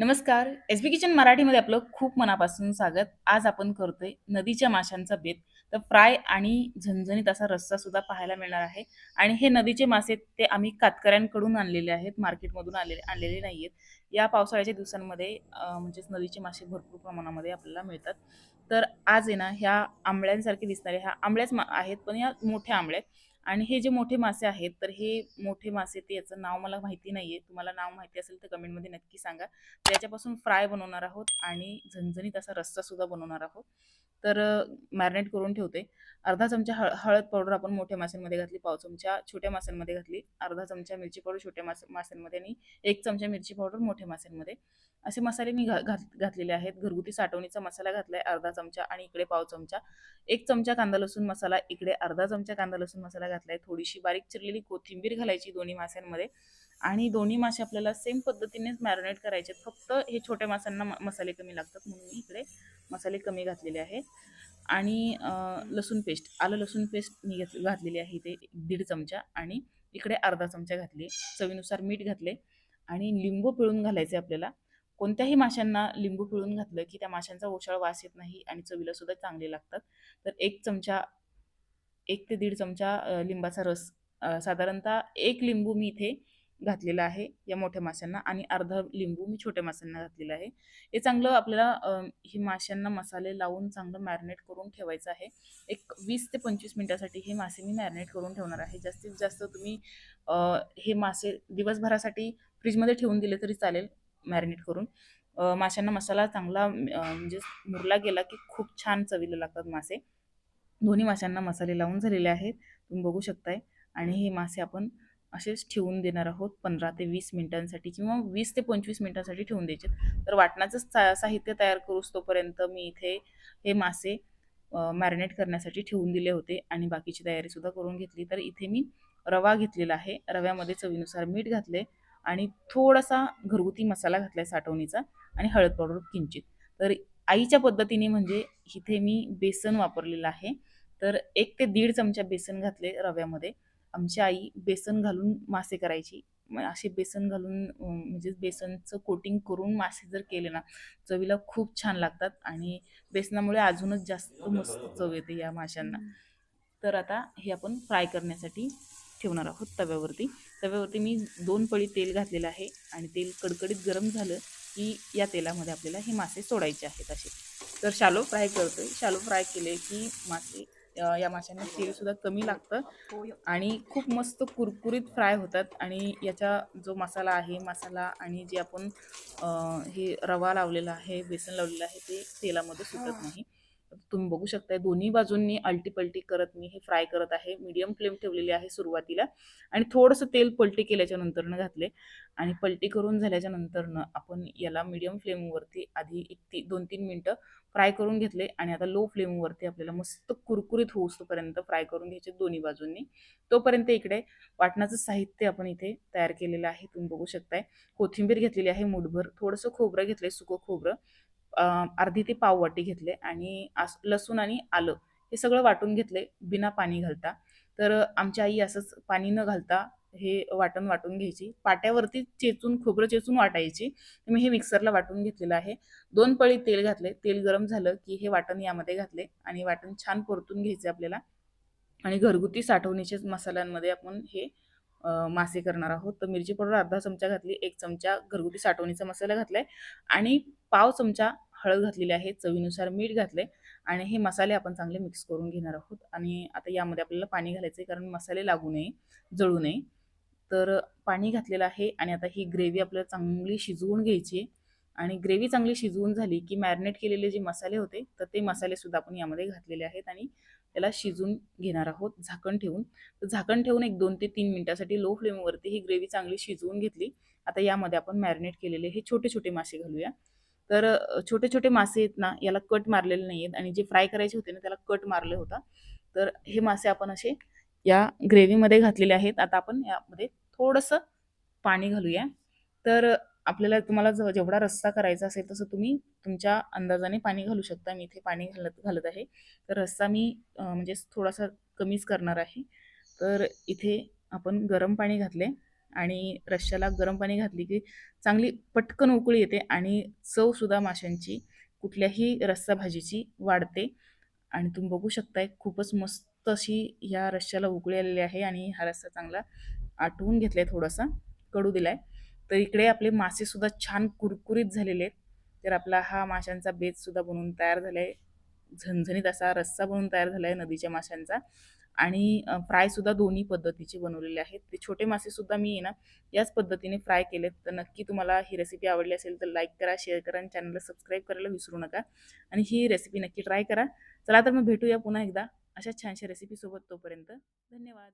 नमस्कार. एस बी किचन मराठीमध्ये आपलं खूप मनापासून स्वागत. आज आपण करतोय नदीच्या माशांचा बेत. तर फ्राय आणि झणझणीत असा रस्सा सुद्धा पाहायला मिळणार आहे. आणि हे नदीचे मासे ते आम्ही कातकऱ्यांकडून आणलेले आहेत. मार्केटमधून आलेले आणलेले नाही आहेत या पावसाळ्याच्या दिवसांमध्ये म्हणजेच नदीचे मासे भरपूर प्रमाणामध्ये आपल्याला मिळतात. तर आज आहे ना ह्या आंबळ्यांसारखे दिसणारे ह्या आंबळ्याच आहेत पण या मोठ्या आंबळ्या आहेत. आणि हे जे मोठे मासे आहेत तर हे मोठे मासे ते याचं नाव मला माहिती नाही आहे तुम्हाला नाव माहिती असेल तर कमेंटमध्ये नक्की सांगा. त्याच्यापासून फ्राय बनवणार आहोत आणि झणझणीत असा रस्सासुद्धा बनवणार आहोत. तर मॅरिनेट करून ठेवते. अर्धा चमचा हळ हळद पावडर आपण मोठ्या माशांमध्ये घातली पाव चमचा छोट्या माशांमध्ये घातली अर्धा चमचा मिरची पावडर छोट्या मास माशांमध्ये आणि एक चमचा मिरची पावडर मोठ्या माशांमध्ये. असे मसाले मी घा घात घातलेले आहेत. घरगुती साठवणीचा मसाला घातलाय अर्धा चमचा आणि इकडे पाव चमचा. एक चमचा कांदा लसूण मसाला इकडे अर्धा चमचा कांदा लसूण मसाला घातलाय. थोडीशी बारीक चिरलेली कोथिंबीर घालायची दोन्ही माशांमध्ये. आणि दोन्ही मासे आपल्याला सेम पद्धतीनेच मॅरिनेट करायचे. आहेत. फक्त हे छोट्या माशांना म- मसाले कमी लागतात. म्हणून मी इकडे मसाले कमी घातलेले आहेत. आणि लसूण पेस्ट आलं लसूण पेस्ट मी घेत घातलेली आहे इथे दीड चमचा. आणि इकडे अर्धा चमचा घातली चवीनुसार मीठ घातले आणि लिंबू पिळून घालायचे आपल्याला. कोणत्याही माशांना लिंबू पिळून घातलं की त्या माशांचा ओशाळ वास येत नाही आणि चवीला सुद्धा चांगले लागतात. तर एक चमचा एक ते दीड चमचा लिंबाचा रस. साधारणतः एक लिंबू मी इथे घातलेला आहे या मोठ्या माशांना आणि अर्धा लिंबू मी छोट्या माशांना घातलेला आहे. हे चांगलं आपल्याला हे माशांना मसाले लावून चांगलं मॅरिनेट करून ठेवायचं आहे. एक वीस ते पंचवीस मिनिटासाठी हे मासे मी मॅरिनेट करून ठेवणार आहे. जास्तीत जास्त तुम्ही हे मासे दिवसभरासाठी फ्रीजमध्ये ठेवून दिले तरी चालेल मॅरिनेट करून. माशांना मसाला चांगला म्हणजे मुरला गेला की खूप छान चवीला लागतात मासे. दोन्ही माशांना मसाले लावून झालेले आहेत. तुम्ही बघू शकताय. आणि हे मासे आपण असेच ठेवून देणार आहोत पंधरा ते वीस मिनिटांसाठी किंवा वीस ते पंचवीस मिनिटांसाठी ठेवून द्यायचे. तर वाटणाचं सा साहित्य तयार करूस तोपर्यंत मी इथे हे मासे मॅरिनेट करण्यासाठी ठेवून दिले होते आणि बाकीची तयारीसुद्धा करून घेतली. तर इथे मी रवा घेतलेला आहे. रव्यामध्ये चवीनुसार मीठ घातले आणि थोडासा घरगुती मसाला घातलाय साठवणीचा आणि हळद पावडर किंचित. तर आईच्या पद्धतीने म्हणजे इथे मी बेसन वापरलेलं आहे. तर एक ते दीड चमचा बेसन घातले रव्यामध्ये. आमची आई बेसन घालून मासे करायची. मग असे बेसन घालून म्हणजे बेसनचं कोटिंग करून मासे जर केले ना चवीला खूप छान लागतात आणि बेसनामुळे अजूनच जास्त मस्त चव येते या माशांना. तर आता हे आपण फ्राय करण्यासाठी ठेवणार आहोत तव्यावरती. तव्यावरती मी दोन पळी तेल घातलेलं आहे आणि तेल कडकडीत गरम झालं की या तेलामध्ये आपल्याला हे मासे सोडायचे आहेत असे. तर शालो फ्राय करतोय. शालो फ्राय केले की मासे या माशांना तेलसुद्धा कमी लागतं आणि खूप मस्त कुरकुरीत फ्राय होतात आणि याचा जो मसाला आहे मसाला आणि जे आपण हे रवा लावलेला आहे बेसन लावलेलं आहे ते तेलामध्ये सुटत नाही. तुम्ही बघू शकताय दोन्ही बाजूंनी अल्टी पलटी करत मी हे फ्राय करत आहे. मीडियम फ्लेम ठेवलेली आहे सुरुवातीला. आणि थोडंसं तेल पलटी केल्याच्या नंतरनं घातले. आणि पलटी करून झाल्याच्या नंतरनं आपण याला मीडियम फ्लेमवरती आधी एक ती दोन तीन मिनटं फ्राय करून घेतले. आणि आता लो फ्लेमवरती आपल्याला मस्त कुरकुरीत होऊसतोपर्यंत फ्राय करून घ्यायचे दोन्ही बाजूंनी. तोपर्यंत इकडे वाटणाचं साहित्य आपण इथे तयार केलेलं आहे. तुम्ही बघू शकताय. कोथिंबीर घेतलेली आहे मुठभर. थोडंसं खोबरं घेतलंय सुकं खोबरं. अर्धी ते पाव वाटी घेतले आणि आस लसूण आणि आलं हे सगळं वाटून घेतले बिना पाणी घालता. तर आमची आई असंच पाणी न घालता हे वाटण वाटून घ्यायची. पाट्यावरती चेचून खोबरं चेचून वाटायची. मी हे मिक्सरला वाटून घेतलेलं आहे. दोन पळी तेल घातले. तेल गरम झालं की हे वाटण यामध्ये घातले आणि वाटण छान परतून घ्यायचे आपल्याला. आणि घरगुती साठवणीच्याच मसाल्यांमध्ये आपण हे मासे करणार आहोत. तर मिरची पावडर अर्धा चमचा घातली एक चमचा घरगुती साठवणीचा मसाला घातलाय आणि पाव चमचा हळद घातलेली आहे चवीनुसार मीठ घातले आणि हे मसाले आपण चांगले मिक्स करून घेणार आहोत. आणि आता यामध्ये आपल्याला पाणी घालायचं आहे कारण मसाले लागू नये जळू नये. तर पाणी घातलेलं आहे आणि आता ही ग्रेव्ही आपल्याला चांगली शिजवून घ्यायची आहे. आणि ग्रेव्ही चांगली शिजवून झाली की मॅरिनेट केलेले जे मसाले होते तर ते मसालेसुद्धा आपण यामध्ये घातलेले आहेत आणि त्याला शिजून घेणार आहोत झाकण ठेवून. तर झाकण ठेवून एक दोन ते तीन मिनिटासाठी लो फ्लेमवरती ही ग्रेव्ही चांगली शिजवून घेतली. आता यामध्ये आपण मॅरिनेट केलेले हे छोटे छोटे मासे घालूया. तर छोटे छोटे मासे आहेत ना याला कट मारलेले नाही आहेत आणि जे फ्राय करायचे होते ना त्याला कट मारले होता. तर हे मासे आपण असे या ग्रेव्हीमध्ये घातलेले आहेत. आता आपण यामध्ये थोडंसं पाणी घालूया. तर आपल्याला तुम्हाला ज- जेवढा रस्सा करायचा असेल तसं तुम्ही तुमच्या अंदाजाने पाणी घालू शकता. मी इथे पाणी घालत घालत आहे. तर रस्सा मी म्हणजे थोडासा कमीच करणार आहे. तर इथे आपण गरम पाणी घातले आणि रश्श्याला गरम पाणी घातली की चांगली पटकन उकळी येते आणि चवसुद्धा माशांची कुठल्याही रस्सा भाजीची वाढते. आणि तुम्ही बघू शकताय खूपच मस्त अशी ह्या रश्श्याला उकळी आलेली आहे आणि हा रस्सा चांगला आटवून घेतलाय थोडासा. कडू दिलाय. तर इकडे आपले मासेसुद्धा छान कुरकुरीत झालेले आहेत. तर आपला हा माशांचा बेतसुद्धा बनवून तयार झालाय. झणझणीत असा रस्सा बनवून तयार झालाय नदीच्या माशांचा. आणि फ्रायसुद्धा दोन्ही पद्धतीचे बनवलेले आहेत. ते छोटे मासेसुद्धा मी ना याच पद्धतीने फ्राय केलेत. तर नक्की तुम्हाला ही रेसिपी आवडली असेल तर लाईक करा शेअर करा आणि चॅनलला सबस्क्राईब करायला विसरू नका. आणि ही रेसिपी नक्की ट्राय करा. चला तर मग भेटूया पुन्हा एकदा. अशा छानशा रेसिपीसोबत तोपर्यंत धन्यवाद.